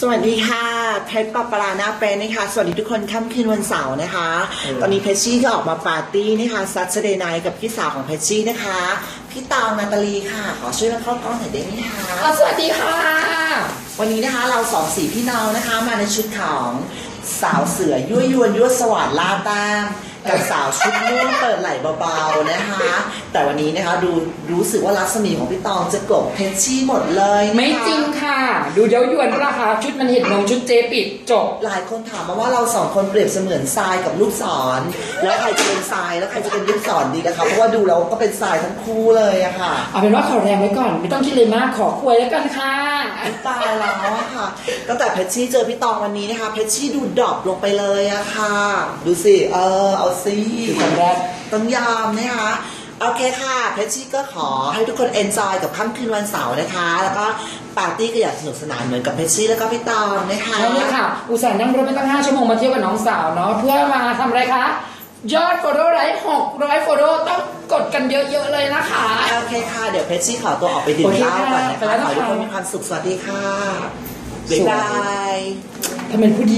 สวัสดีค่ะ เพชรปะปราหน้าเป็นนะคะ สวัสดีทุกคนค่ำคืนวันเสาร์นะคะ ตอนนี้เพชรชี่ก็ออกมาปาร์ตี้นะคะซัตเดย์ไนกับพี่สาวของเพชรชี่นะคะ พี่ตองนาตาลีค่ะ ขอช่วยมาเข้ากล้องหน่อยได้ไหมคะอะสวัสดีค่ะ วันนี้นะคะเราสองสีพี่น้องนะคะมาในชุดของสาวเสือยั่วยวนยั่วสวัสดล่าแต้มกับสาวชุดม่วงเปิดไหล่เบาๆนะคะ แต่วันนี้นะคะดูรู้สึกว่ารัศมีของพี่ตองจะกลบเพชรชี่หมดเลยนะคะ ไม่จริงค่ะ ดูเย้ายวนราคาชุดมันเห็นนมชุดเจปิดจบ หลายคนถามมาว่าเราสองคนเปรียบเสมือนทรายกับลูกศร แล้วใครจะเป็นทรายแล้วใครจะเป็นลูกศรดีนะคะเพราะว่าดูแล้วก็เป็นทรายทั้งคู่เลยอะค่ะเอาเป็นว่าขอแรงไว้ก่อน ไม่ต้องคิดเลยมากขอควยแล้วกันค่ะตายแล้วอะค่ะตั้งแต่เพชรชี่เจอพี่ตองวันนี้นะคะเพชรชี่ดูดรอปลงไปเลยอะค่ะ ดูสิเออเอาสิคือคนแรกต้องยอมนะคะ โอเคค่ะ เพชรชี่ก็ขอให้ทุกคนเอนจอยกับค่ำคืนวันเสาร์นะคะ แล้วก็ปาร์ตี้ก็อย่างสนุกสนานเหมือนกับเพชรชี่แล้วก็พี่ตองนะคะใช่เลยค่ะ อุตส่าห์นั่งรถไม่ตั้ง 5 ชั่วโมงมาเที่ยวกับน้องสาวเนาะเพื่อมาทำอะไรคะ ยอดโฟโต้ไลท์600โฟโต้ต้องกดกันเยอะๆเลยนะคะ โอเคค่ะ เดี๋ยวเพชรชี่ขอตัวออกไปดื่มเหล้าก่อนนะโอเคค่ะไปแล้คะวขอนะคะให้ทุกคนมีความสุขสวัสดีค่ะบ๊ายบายทำเป็นผู้ดี